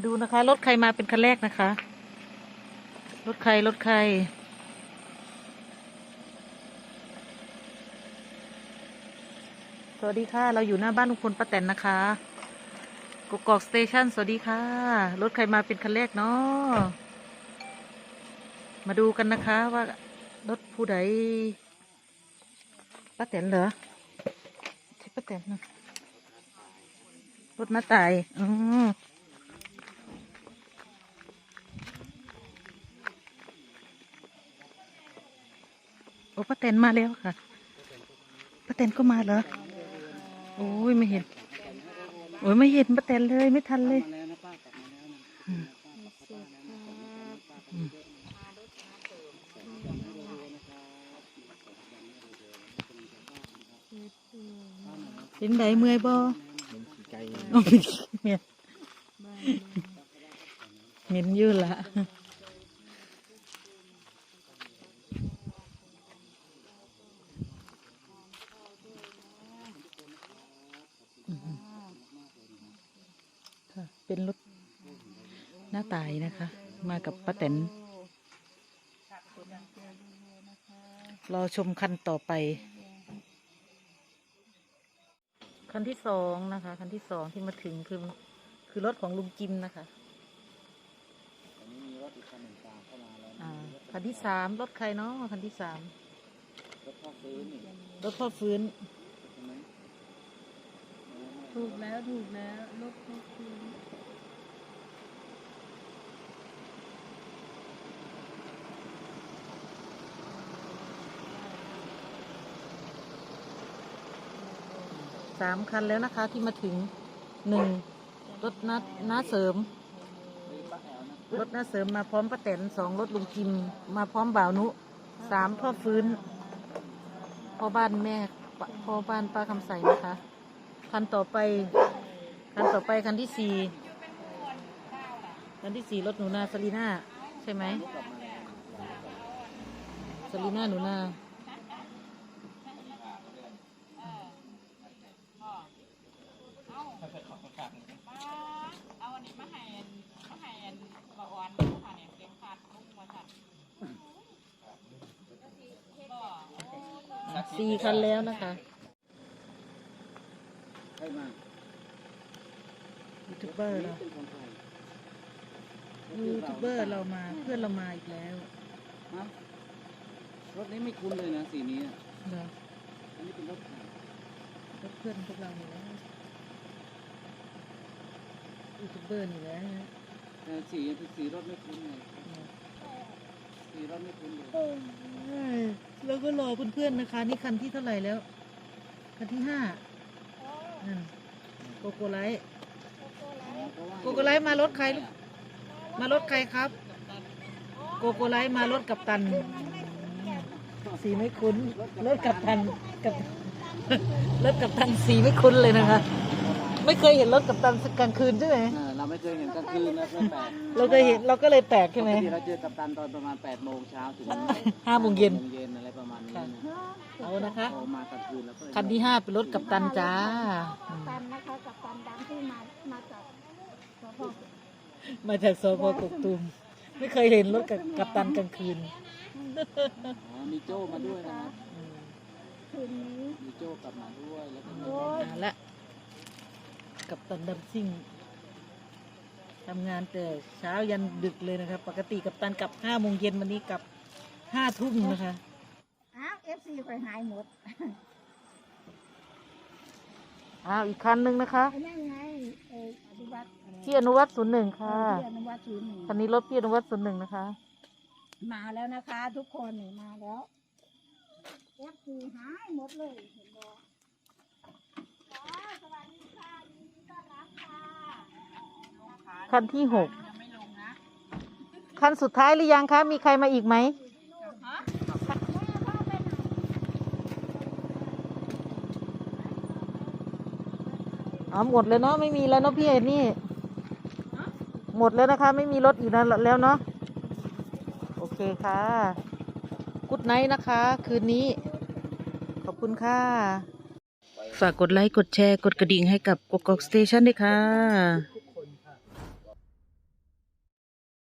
ดูนะคะ รถใครมาเป็นคันแรกนะคะ รถใคร รถใคร สวัสดีค่ะ เราอยู่หน้าบ้านลุงพลป้าแตนนะคะกกอกสเตชันสวัสดีค่ะ รถใครมาเป็นคันแรกเนาะมาดูกันนะคะว่ารถผู้ใดป้าแตนเหรอใช่ป้าแตนนะรถน้าตาย อือโอ้ป้าแต นมาแล้วค่ะป้าแตนก็มาเหรอโอ้ยไม่เห็น โอ้ยไม่เห็นป้าแตนเลยไม่ทันเลยอืมอืมเป็นไดเมื่อยบ่โอ้ยเหม็นเหม็นอยืดละค่ะเป็นรถ หน้าตายนะคะ มากับป้าแตนรอชมคันต่อไป คันที่สองนะคะ คันที่สองที่มาถึงคือคือรถของลุงจิมนะคะคันที่สามรถใครเนาะคันที่สามรถพ่อฟื้นรถพ่อฟื้น ถูกแล้วถูกแล้วลูกก็คือ สามคันแล้วนะคะที่มาถึงหนึ่งรถน้าน้าเสริม รถน้าเสริมมาพร้อมป้าแตนสองรถลุงจิม มาพร้อมบ่าวนุสามพ่อฟื้นพ่อบ้านแม่พ่อบ้านป้าคำใสนะคะ คันต่อไป คันต่อไปคันที่สี่คันที่สี่รถหนูนาสลีน่าใช่ไหมสลีน่าหนูนา เอาอันนี้มาให้อันมาให้อันบะออนค่ะเนี่ยเก็บขาดมุกมาค่ะบ่สี่คันแล้วนะคะใครมายูทูบเบอร์เราเป็นคนไทยยูทูบเบอร์เรามาเพื่อนเรามาอีกแล้วฮะรถนี้ไม่คุ้นเลยนะสีนี้อะเหรออันนี้เป็นรถไทยรถเพื่อนพวกเรานี่แหล้ว ยูทูบเบอร์นี่แหล้วแต่สีเป็นสีรถไม่คุ้นเลยสีรถไม่คุ้นเลยแล้วก็รอเพื่อนๆนะคะ นี่คันที่เท่าไหร่แล้ว คันที่ห้านั่นโกโกไลท์โกโกไลท์มารถใครลูกมารถใครครับ โกโกไลท์มารถกับตัน สีไม่คุ้น รถกับตันกับรถกับตันสีไม่คุ้นเลยนะคะ ไม่เคยเห็นรถกับตันสักกลางคืนใช่ไหมอ่าเราไม่เคยเห็นกลางคืนนะเพื่อนแปลกเราเคยเห็นเราก็เลยแปลกใช่ไหมปกติเราเจอกัปตันตอนประมาณ8โมงเช้าถึงห้าโมงเย็นโมงเย็นอะไรประมาณนี้นะเอานะคะ พอมากลางคืนแล้วก็เลยคันที่ห้าเป็นรถกับตันจ้าอืมตันนะคะกับตันดังที่มามาจากสพมาจากสพกกตูมไม่เคยเห็นรถกับกับตันกลางคืนอ๋อมีโจ้มาด้วยนะครับอืมคืนนี้มีโจ้กลับมาด้วยแล้วก็มีโอ้ยเอาละ กับตันดำซิ่งทำงานแต่เช้ายันดึกเลยนะครับ ปกติกับตันกลับห้าโมงเย็นวันนี้กลับห้าทุ่มนะคะ อ้าวเอฟซีไปหายหมดอ้าวอีกคันหนึ่งนะคะไอ้นั่นไงเอออนุวัตอะไรพี่อนุวัตศูนย์หนึ่งค่ะเอออนุวัตศูนย์หนึ่งคันนี้รถพี่อนุวัตศูนย์หนึ่งนะคะ มาแล้วนะคะ ทุกคนนี่มาแล้วเอฟซีหายหมดเลยเห็นบ่อ๋อสวัสดีค่ะยินดีต้อนรับค่ะ คันที่หกคันสุดท้ายหรือยังคะ มีใครมาอีกไหมอ๋อหมดเลยเนาะไม่มีแล้วเนาะพี่เอ็นนี่หมดแล้วนะคะ ไม่มีรถอีกแล้วแล้วเนาะโอเคค่ะกุดไนท์นะคะ คืนนี้ ขอบคุณค่ะ ฝากกดไลค์ กดแชร์ กดกระดิ่งให้กับกกอกสเตชันด้วยค่ะ